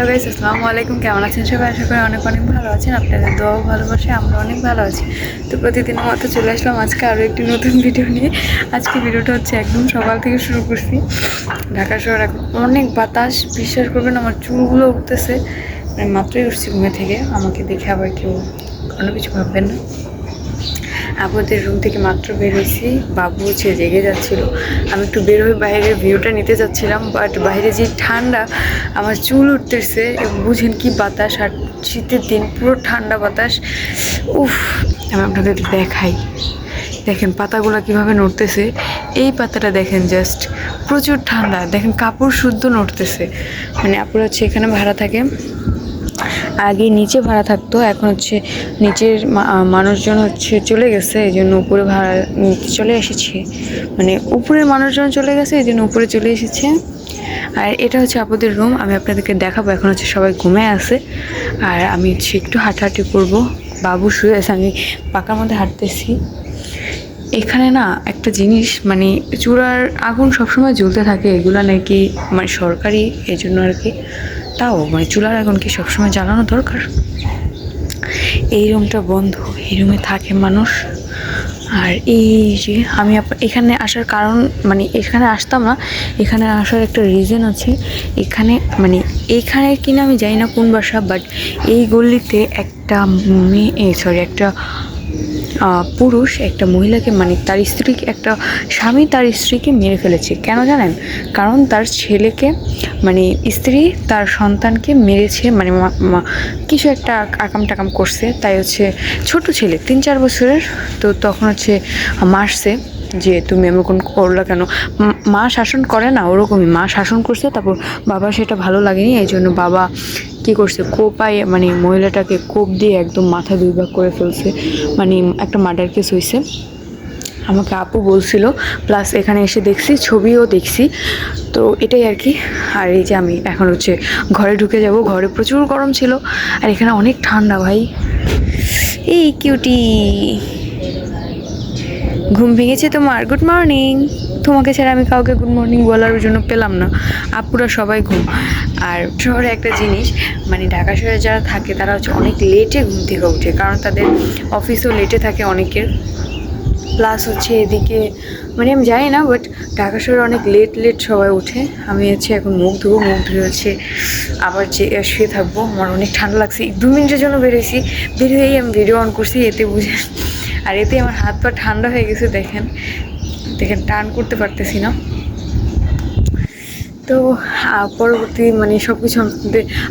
Hello guys আসসালামু আলাইকুম। কেমন আছেন সবাই? আশা করি অনেক অনেক ভালো আছেন। আপনাদের দোয়াও ভালোবাসে, আমরা অনেক ভালো আছি। তো প্রতিদিনের মতো চলে আসলাম আজকে আরও একটি নতুন ভিডিও নিয়ে। আজকে ভিডিওটা হচ্ছে একদম সকাল থেকে শুরু করছি। ঢাকা শহর এখন অনেক বাতাস। বিশ্বাস করবেন, আমার চুলগুলো উঠতেছে। মাত্রই উঠছি ঘুমে থেকে। আমাকে দেখে আবার কেউ কোনো কিছু ভাববেন না। আপনাদের রুম থেকে মাত্র বের হয়েছি। বাবু হচ্ছে জেগে যাচ্ছিল। আমি একটু বের হয়ে বাইরের ভিউটা নিতে যাচ্ছিলাম বাট বাইরে যে ঠান্ডা, আমার চুল উঠতেছে বুঝেন কি বাতাস আর শীতের দিন, পুরো ঠান্ডা বাতাস। উফ, আমি আপনাদের দেখাই। দেখেন পাতাগুলো কীভাবে নড়তেছে। এই পাতাটা দেখেন জাস্ট প্রচুর ঠান্ডা। দেখেন কাপড় শুদ্ধ নড়তেছে। মানে আপনারা হচ্ছে এখানে ভাড়া থাকে। আগে নিচে ভাড়া থাকতো, এখন হচ্ছে নিচের মানুষজন হচ্ছে চলে গেছে এই জন্য উপরে ভাড়া নিতে চলে এসেছে। মানে উপরের মানুষজন চলে গেছে এই জন্য উপরে চলে এসেছে। আর এটা হচ্ছে আপনাদের রুম আমি আপনাদেরকে দেখাবো, এখন হচ্ছে সবাই ঘুমে আছে। আর আমি হচ্ছে একটু হাঁটাহাঁটি করব। বাবু শুয়ে আছে, আমি পাকার মধ্যে হাঁটতেছি। এখানে না একটা জিনিস মানে চূড়ার আগুন সবসময় জ্বলতে থাকে, এগুলো নাকি মানে সরকারি এই জন্য আর কি। তাও মানে চুলার আগুন কি সবসময় জ্বালানো দরকার? এই রুমটা বন্ধ, এই রুমে থাকে মানুষ। আর এই যে আমি এখানে আসার কারণ মানে এখানে আসতাম না, এখানে আসার একটা রিজন আছে। এখানে মানে এইখানে কিনা আমি জানি না কোন বাসা বাট এই গল্লিতে একটা মেয়ে সরি একটা পুরুষ একটা মহিলাকে মানে তার স্ত্রীকে, একটা স্বামী তার স্ত্রীকে মেরে ফেলেছে। কেন জানেন? কারণ তার ছেলেকে মানে স্ত্রী তার সন্তানকে মেরেছে মানে কিছু একটা আকাম টাকাম করছে। তাই হচ্ছে ছোট ছেলে, তিন চার বছরের, তো তখন হচ্ছে মারছে। যে তুমি এমন করলা কেন? মা- মা শাসন করে না, ওরকমই। মা শাসন করছে, তারপর বাবা সেটা ভালো লাগেনি, এই জন্য বাবা কি করছে? কোপায় মানে মহিলাটাকে কোপ দিয়ে একদম মাথা দুই ভাগ করে ফেলছে। মানে একটা মার্ডার কেস হয়েছে আমাকে আপু বলছিল প্লাস এখানে এসে দেখছি, ছবিও দেখছি। তো এটাই আর কি। আর এই যে আমি এখন হচ্ছে ঘরে ঢুকে যাব, ঘরে প্রচুর গরম ছিল। আর এখানে অনেক ঠান্ডা ভাই। এই কিউটি ঘুম ভেঙেছে তোমার গুড মর্নিং তোমাকে ছাড়া আমি কাউকে গুড মর্নিং বলার জন্য পেলাম না। আপুরা সবাই ঘুম। আর শহরে একটা জিনিস মানে ঢাকা শহরে যারা থাকে, তারা হচ্ছে অনেক লেটে ঘুম থেকে ওঠে কারণ তাদের অফিসও লেটে থাকে অনেকের। প্লাস হচ্ছে এদিকে মানে আমি জানি না বাট ঢাকা শহরে অনেক লেট লেট সবাই ওঠে আমি হচ্ছে এখন মুখ ধুবো, মুখ ধুয়ে হচ্ছে আবার যে শুয়ে থাকব। আমার অনেক ঠান্ডা লাগছে। দু মিনিটের জন্য বেরোইছি বের হয়েই আমি ভিডিও অন করছি, এতে বুঝে আর এতে আমার হাত পা ঠান্ডা হয়ে গেছে, দেখেন। দেখেন, টান করতে পারতেছি না। তো পরবর্তী মানে সব কিছু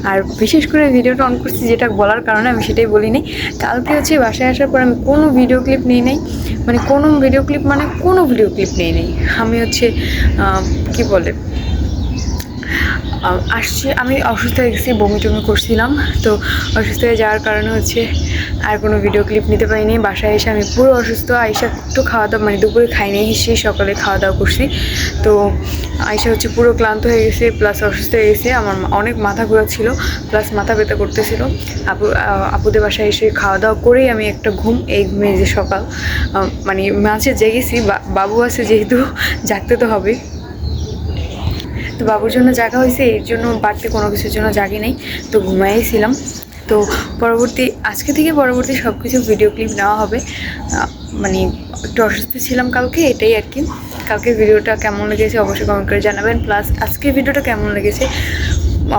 আর বিশেষ করে ভিডিওটা অন করছি যেটা বলার কারণে আমি সেটাই বলিনি। কালকে হচ্ছে বাসায় আসার পর আমি কোনো ভিডিও ক্লিপ নিই নাই। মানে কোনো ভিডিও ক্লিপ মানে কোনো ভিডিও ক্লিপ নেই নেই। আমি হচ্ছে কি বলে আসছি। আমি অসুস্থ হয়ে গেছি বমি টমি করছিলাম। তো অসুস্থ হয়ে যাওয়ার কারণে হচ্ছে আর কোনো ভিডিও ক্লিপ নিতে পারিনি। বাসায় এসে আমি পুরো অসুস্থ। আইসা একটু খাওয়া দাওয়া মানে দুপুরে খাইনি, এসে সকালে খাওয়া দাওয়া করছি। তো আইসা হচ্ছে পুরো ক্লান্ত হয়ে গেছে প্লাস অসুস্থ হয়ে গেছে। আমার অনেক মাথা ঘোরা ছিল প্লাস মাথা ব্যথা করতেছিল। আপু আপুদের বাসায় এসে খাওয়া দাওয়া করেই আমি একটা ঘুম, এই ঘুমে যে সকাল মানে মাঝে জেগেছি বাবু আছে যেহেতু, জাগতে তো হবে তো বাবুর জন্য জাগা হয়েছে, এর জন্য বাড়তি কোনো কিছুর জন্য জাগি নাই, তো ঘুমাইছিলাম। তো পরবর্তী, আজকে থেকে পরবর্তী সব কিছু ভিডিও ক্লিপ নেওয়া হবে। মানে একটু অসুস্থ ছিলাম কালকে, এটাই আর কি। কালকে ভিডিওটা কেমন লেগেছে অবশ্যই কমেন্ট করে জানাবেন। প্লাস আজকের ভিডিওটা কেমন লেগেছে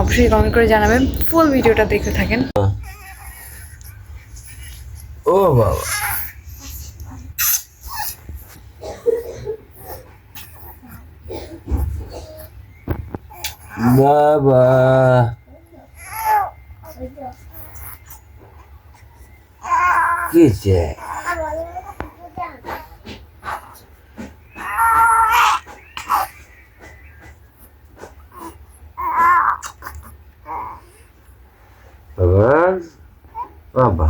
অবশ্যই কমেন্ট করে জানাবেন। ফুল ভিডিওটা দেখে থাকেন। ও বাবা। বাবা কি চাই বাবা বাবা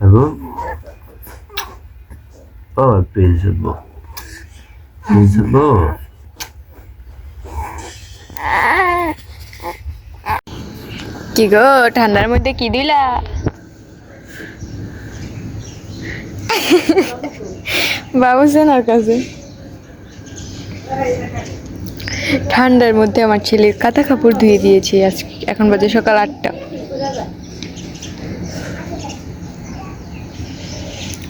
এবং বাবা পেয়েছব পেয়েছব কি গো ঠান্ডার মধ্যে কি দিলা? বাবু সোনার কাছে। ঠান্ডার মধ্যে আমার ছেলের কাঁথা কাপড় ধুয়ে দিয়েছি আজ এখন বাজে সকাল আটটা।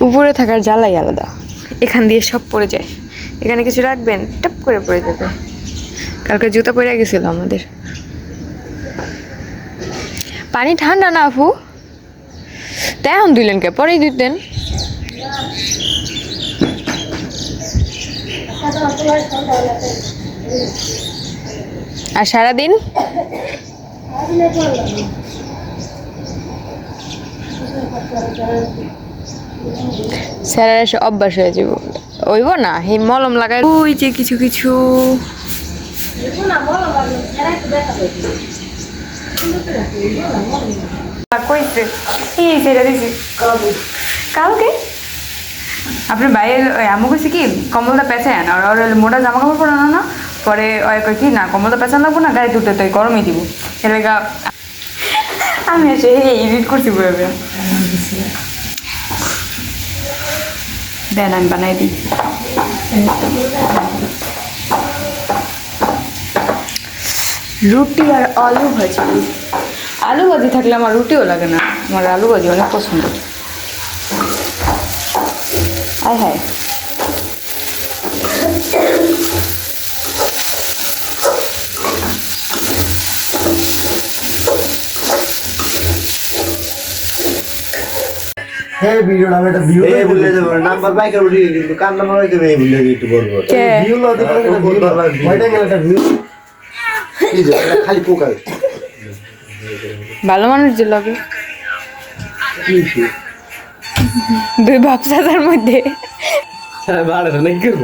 উপরে থাকার জ্বালাই আলাদা এখান দিয়ে সব পড়ে যায়। এখানে কিছু রাখবেন টপ করে পড়ে যাবে। কালকে জুতা পরে গেছিল আমাদের। পানি ঠান্ডা না আপু? তাই এখন দিলেন কে? পরেই দিতেন। আর সারাদিন? স্যারের এসে অভ্যাস হয়ে যাব। ওইব না? এই মলম লাগাই ওই যে কিছু কিছু। কইছে। এই সেটা দিছি আপনার বাইরে আমু কইছে কি কমলদা পেঁচায় না আর ওর মোটা জামা কাপড় পরানো না, পরে ওই কই কি, না কমলদা পেঁচান লাগবো না গাড়ি দুটো তো গরমই দিব। এলাকা আমি এসে এডিট করছি বলে বলে। দেন, আমি বানাই দিই। রুটি আর আলু ভাজি। আলু ভাজি থাকলে আমার রুটিও লাগে না। আমার আলু ভাজি অনেক পছন্দ। আয় হায়। হ্যাঁ একটা ভিউ এই দেবো নাম্বার বাইকের উঠে কিন্তু কার নাম্বার হয়তো এই বললে একটু বলব ভিউ লতে পারে একটা ভিউ ওইটা গেল একটা ভিউ। কি যে খালি পোকা ভালো মানুষ যে লাগে। দুই ভাবসাদার মধ্যে। ভালো না করব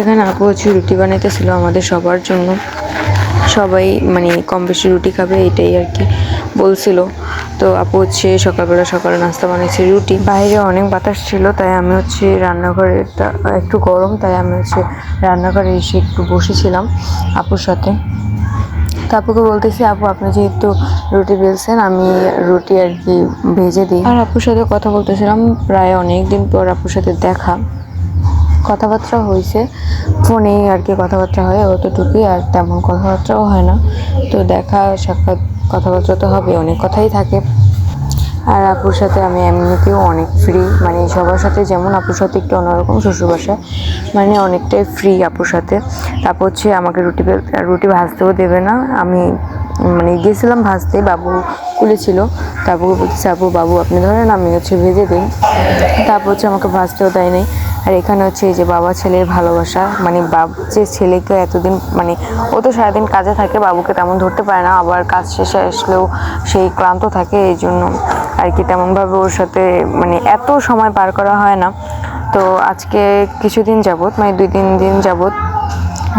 এখানে আপু হচ্ছে রুটি বানাইতেছিল আমাদের সবার জন্য। সবাই মানে কম বেশি রুটি খাবে এটাই আর কি বলছিল। তো আপু হচ্ছে সকালবেলা সকালে নাস্তা বানিয়েছে, রুটি। বাইরে অনেক বাতাস ছিল, তাই আমি হচ্ছে রান্নাঘরেটা একটু গরম, তাই আমি হচ্ছে রান্নাঘরে এসে একটু বসেছিলাম আপুর সাথে। তো আপুকে বলতেছি, আপু, আপনি যেহেতু রুটি বেলছেন, আমি রুটি আর কি ভেজে দিই। আর আপুর সাথে কথা বলতেছিলাম প্রায় অনেক দিন পর আপুর সাথে দেখা। কথাবার্তা হয়েছে। ফোনে আর কি কথাবার্তা হয়, অতটুকুই আর তেমন কথাবার্তাও হয় না। তো দেখা, সাক্ষাৎ, কথাবার্তা তো হবে, অনেক কথাই থাকে। আর আপুর সাথে আমি এমনিতেও অনেক ফ্রি মানে সবার সাথে যেমন আপুর সাথে একটু অন্যরকম শ্বশুরবাসায় মানে অনেকটাই ফ্রি আপুর সাথে। তারপর হচ্ছে আমাকে রুটি রুটি ভাজতেও দেবে না। আমি মানে গিয়েছিলাম ভাজতে, বাবু কুলে ছিল। তারপর বলতেছে, আপু, বাবু, আপনি ধরেন, আমি হচ্ছে ভেজে দিই। তারপর হচ্ছে আমাকে ভাজতেও দেয় নাই। আর এখানে হচ্ছে এই যে বাবা ছেলের ভালোবাসা মানে বাব, যে ছেলেকে এতদিন মানে ও তো সারাদিন কাজে থাকে, বাবুকে তেমন ধরতে পারে না, আবার কাজ শেষে আসলেও সেই ক্লান্ত থাকে, এই জন্য আর কি তেমনভাবে ওর সাথে মানে এত সময় পার করা হয় না। তো আজকে কিছুদিন যাবৎ মানে দুই তিন দিন যাবৎ,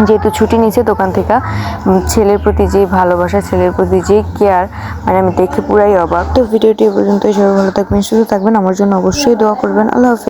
যেহেতু ছুটি নিয়েছে দোকান থেকে ছেলের প্রতি যে ভালোবাসা, ছেলের প্রতি যে কেয়ার মানে আমি দেখে পুরাই অবাক। তো ভিডিওটি পর্যন্ত সবাই ভালো থাকবেন, সুস্থ থাকবেন, আমার জন্য অবশ্যই দোয়া করবেন, আল্লাহ হাফেজ।